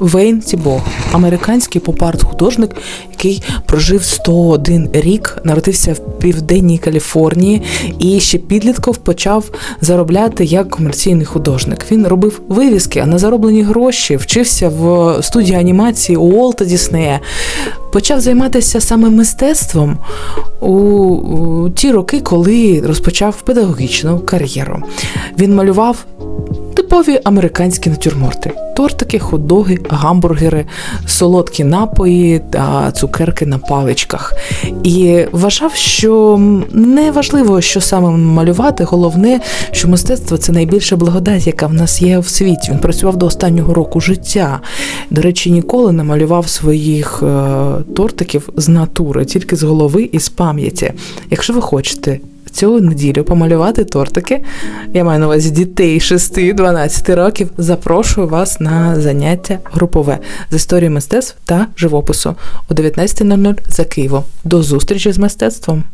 Вейн Тібо, американський поп-арт-художник, який прожив 101 рік, народився в південній Каліфорнії і ще підлітков почав заробляти як комерційний художник. Він робив вивіски, а на зароблені гроші вчився в студії анімації Уолта Діснея. Почав займатися саме мистецтвом у, у ті роки, коли розпочав педагогічну кар'єру. Він малював типові американські натюрморти: тортики, хот-доги, гамбургери, солодкі напої та цукерки на паличках. І вважав, що не важливо, що саме малювати, головне, що мистецтво це найбільша благодать, яка в нас є в світі. Він працював до останнього року життя. До речі, ніколи не малював своїх е, тортиків з натури, тільки з голови і з пам'яті. Якщо ви хочете цю неділю помалювати тортики. Я маю на увазі дітей 6-12 років. Запрошую вас на заняття групове з історії мистецтв та живопису о 19.00 за Києвом. До зустрічі з мистецтвом!